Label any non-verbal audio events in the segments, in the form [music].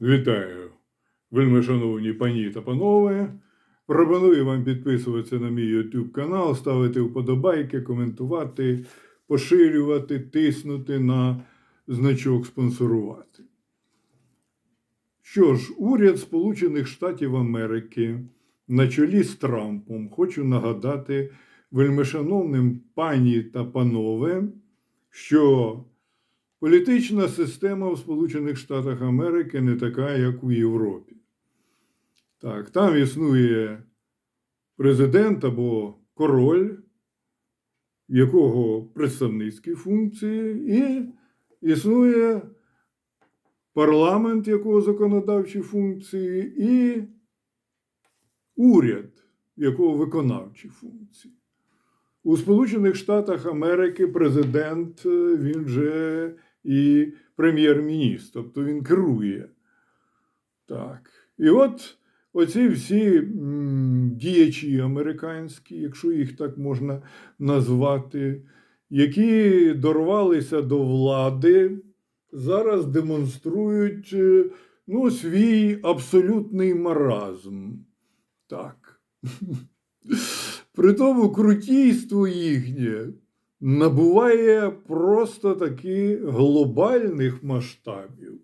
Вітаю, вельми шановні пані та панове. Пропоную вам підписуватися на мій YouTube канал, ставити вподобайки, коментувати, поширювати, тиснути на значок спонсорувати. Що ж, уряд Сполучених Штатів Америки на чолі з Трампом хочу нагадати вельмишановним пані та панове, що політична система в Сполучених Штатах Америки не така, як у Європі. Так, там існує президент або король, якого представницькі функції, і існує парламент, якого законодавчі функції, і уряд, якого виконавчі функції. У Сполучених Штатах Америки президент е, він же і прем'єр-міністр, тобто він керує. Так. І от оці всі діячі американські, якщо їх так можна назвати, які дорвалися до влади, зараз демонструють е, ну, свій абсолютний маразм. Так. [laughs] При тому крутійство їхнє набуває просто таки глобальних масштабів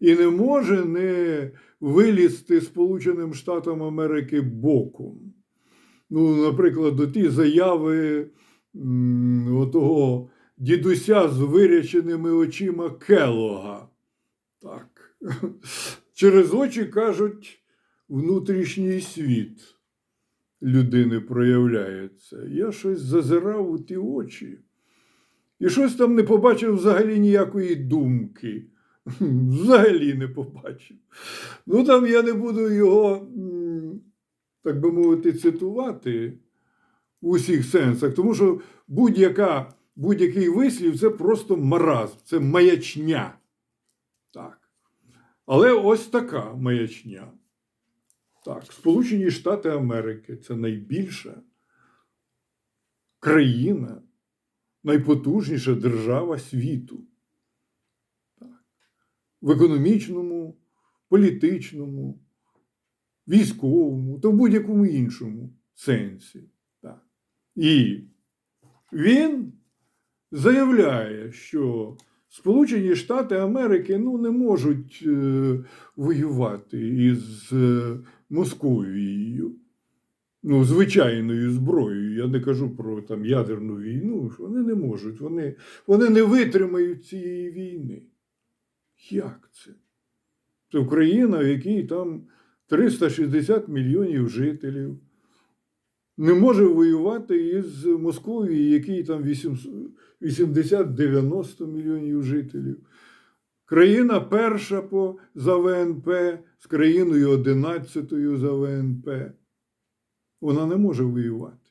і не може не вилізти Сполученим Штатам Америки боком. Ну, наприклад, ті заяви отого дідуся з виряченими очима Келога. Так. [laughs] Через очі кажуть внутрішній світ людини проявляється. Я щось зазирав у ті очі. І щось там не побачив взагалі ніякої думки. [laughs] Взагалі не побачив. Ну там я не буду його, так би мовити, цитувати в усіх сенсах, тому що будь-яка, будь-який вислів це просто маразм, це маячня. Так. Але ось така маячня. Так, Сполучені Штати Америки це найбільша країна, найпотужніша держава світу. Так. В економічному, політичному, військовому та в будь-якому іншому сенсі. Так. І він заявляє, що Сполучені Штати Америки ну, не можуть е, воювати із е, Московією, ну, звичайною зброєю. Я не кажу про там, ядерну війну. Вони не можуть, вони, вони не витримають цієї війни. Як це? Це Україна, в якій там 360 мільйонів жителів. Не може воювати із Московією, який там 80-90 мільйонів жителів. Країна перша по, за ВНП з країною 11 за ВНП. Вона не може воювати.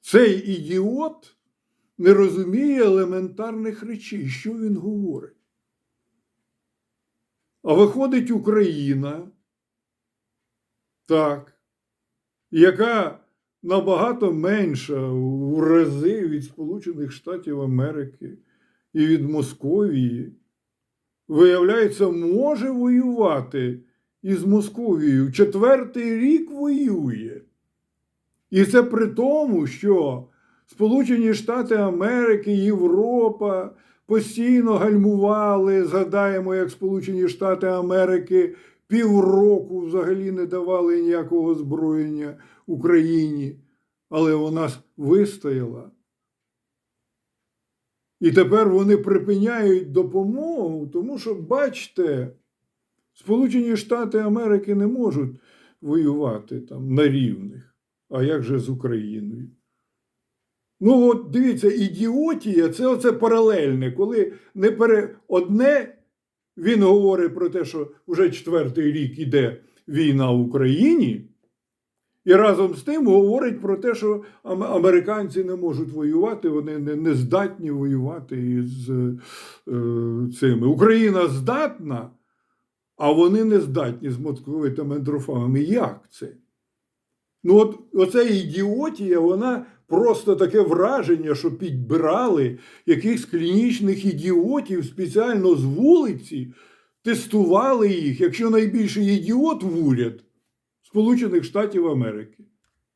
Цей ідіот не розуміє елементарних речей, що він говорить. А виходить Україна, так, яка набагато менша у рази від Сполучених Штатів Америки і від Московії, виявляється, може воювати із Московією. Четвертий рік воює. І це при тому, що Сполучені Штати Америки, Європа постійно гальмували. Згадаємо, як Сполучені Штати Америки півроку взагалі не давали ніякого озброєння Україні, але вона вистояла. І тепер вони припиняють допомогу, тому що, бачите, Сполучені Штати Америки не можуть воювати там на рівних. А як же з Україною? Ну, от дивіться, ідіотія це оце паралельне, коли не пере... одне він говорить про те, що вже четвертий рік іде війна в Україні, і разом з тим говорить про те, що американці не можуть воювати, вони не, здатні воювати із е, цими. Україна здатна, а вони не здатні з московитами андрофагами. Як це? Ну, от оця ідіотія, вона просто таке враження, що підбирали якихось клінічних ідіотів спеціально з вулиці, тестували їх, якщо найбільший ідіот в уряд Сполучених Штатів Америки.